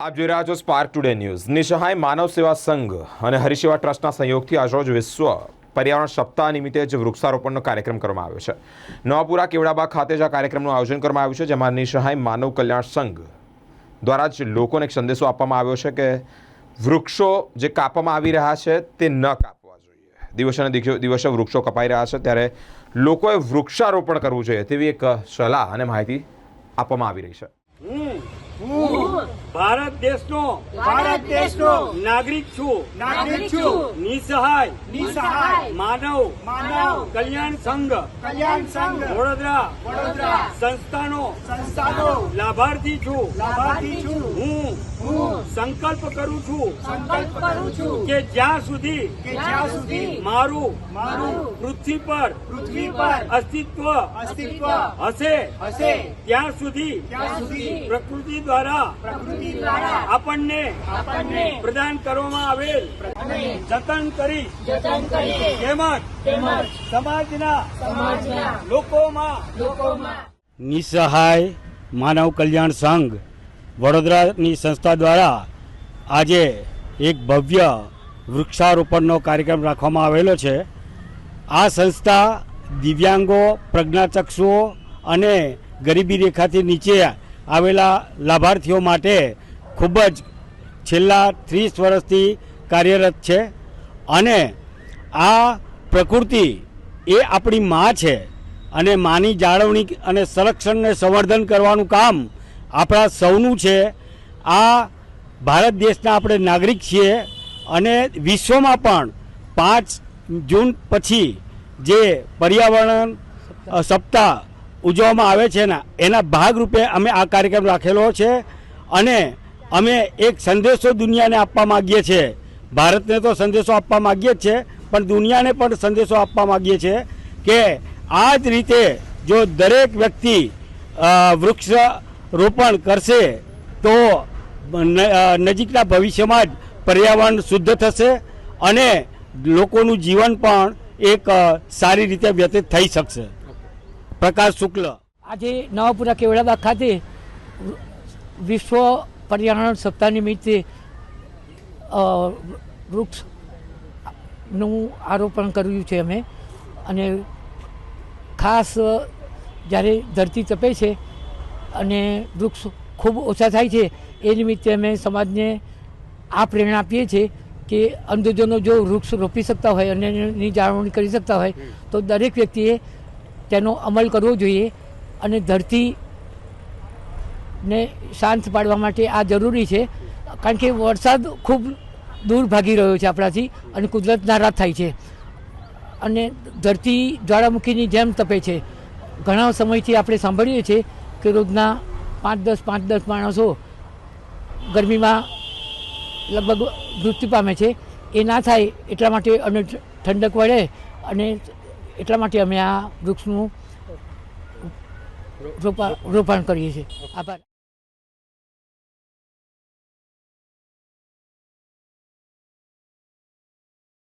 આપ જોઈ રહ્યા છો spark today news Nissahay Manav Seva Sangh અને હરિસેવા ટ્રસ્ટના સહયોગથી આજરોજ વિશ્વ પર્યાવરણ સપ્તાહ નિમિત્તે જ વૃક્ષારોપણનો કાર્યક્રમ કરવામાં આવ્યો છે. નવાપુરા કેવડાબા ખાતે જ આ કાર્યક્રમનું આયોજન કરવામાં આવ્યું છે, જેમાં નિસહાય માનવ કલ્યાણ સંઘ દ્વારા જ લોકોને એક સંદેશો આપવામાં આવ્યો છે કે વૃક્ષો જે કાપવામાં આવી રહ્યા છે તે ન કાપવા જોઈએ. દિવસે દિવસે- વૃક્ષો કપાઈ રહ્યા છે, ત્યારે લોકોએ વૃક્ષારોપણ કરવું જોઈએ તેવી એક સલાહ અને માહિતી આપવામાં આવી રહી છે. ભારત દેશનો ભારત દેશનો નાગરિક છું. નાગરિક છું. નિસહાય. નિસહાય. માનવ. માનવ. કલ્યાણ સંઘ. કલ્યાણ સંઘ. વડોદરા. વડોદરા. સંસ્થાનો. સંસ્થાનો. લાભાર્થી છું. લાભાર્થી છું. હું. હું. સંકલ્પ કરું છું સંકલ્પ કરું છું કે જ્યાં સુધી કે જ્યાં સુધી મારું મારું પૃથ્વી પર પૃથ્વી પર અસ્તિત્વ અસ્તિત્વ હશે હશે. ત્યાં સુધી ત્યાં સુધી પ્રકૃતિ દ્વારા પ્રકૃતિ દ્વારા આપણને આપણને પ્રદાન કરવામાં આવેલ જતન કરી જતન કરી તેમજ તેમજ સમાજના સમાજના લોકોમાં લોકોમાં નિસહાય માનવ કલ્યાણ સંઘ વડોદરાની સંસ્થા દ્વારા આજે એક ભવ્ય વૃક્ષારોપણનો કાર્યક્રમ રાખવામાં આવેલો છે. આ સંસ્થા દિવ્યાંગો, પ્રજ્ઞાચક્ષુઓ અને ગરીબી રેખાથી નીચે આવેલા લાભાર્થીઓ માટે ખૂબ જ છેલ્લા ત્રીસ વર્ષથી કાર્યરત છે અને આ પ્રકૃતિ એ આપણી માં છે અને માની જાળવણી અને સંરક્ષણને સંવર્ધન કરવાનું કામ આપણા સૌનું છે. આ ભારત દેશના આપણે નાગરિક છીએ અને વિશ્વમાં પણ પાંચ જૂન પછી જે પર્યાવરણ સપ્તાહ ઉજવવામાં આવે છે ને એના ભાગરૂપે અમે આ કાર્યક્રમ રાખેલો છે અને અમે એક સંદેશો દુનિયાને આપવા માગીએ છીએ. ભારતને તો સંદેશો આપવા માગીએ જ છે, પણ દુનિયાને પણ સંદેશો આપવા માગીએ છીએ કે આ જ રીતે જો દરેક વ્યક્તિ વૃક્ષ રોપણ કરશે તો નજીકના ભવિષ્યમાં જ પર્યાવરણ શુદ્ધ થશે અને લોકોનું જીવન પણ એક સારી રીતે વ્યતીત થઈ શકશે. પ્રકાશ શુક્લ. આજે નવાપુરા કેવડાબાગ ખાતે વિશ્વ પર્યાવરણ સપ્તાહ નિમિત્તે વૃક્ષનું આરોપણ કર્યું છે અમે. અને ખાસ જ્યારે ધરતી તપે છે અને વૃક્ષ ખૂબ ઓછા થાય છે, એ નિમિત્તે અમે સમાજને આ પ્રેરણા આપીએ છીએ કે અંધજનો જો વૃક્ષ રોપી શકતા હોય અને એની જાળવણી કરી શકતા હોય, તો દરેક વ્યક્તિએ તેનો અમલ કરવો જોઈએ અને ધરતી ને શાંત પાડવા માટે આ જરૂરી છે. કારણ કે વરસાદ ખૂબ દૂર ભાગી રહ્યો છે આપણાથી અને કુદરત નારાજ થાય છે. અને ધરતી જ્વાળામુખીની જેમ તપે છે. ઘણા સમયથી આપણે સાંભળીએ છીએ કે રોજના પાંચ દસ પાંચ દસ માણસો ગરમીમાં લગભગ મૃત્યુ પામે છે. એ ના થાય એટલા માટે અમને ઠંડક વળે અને એટલા માટે અમે આ વૃક્ષનું રોપા, રોપાણ કરીએ છીએ. આભાર.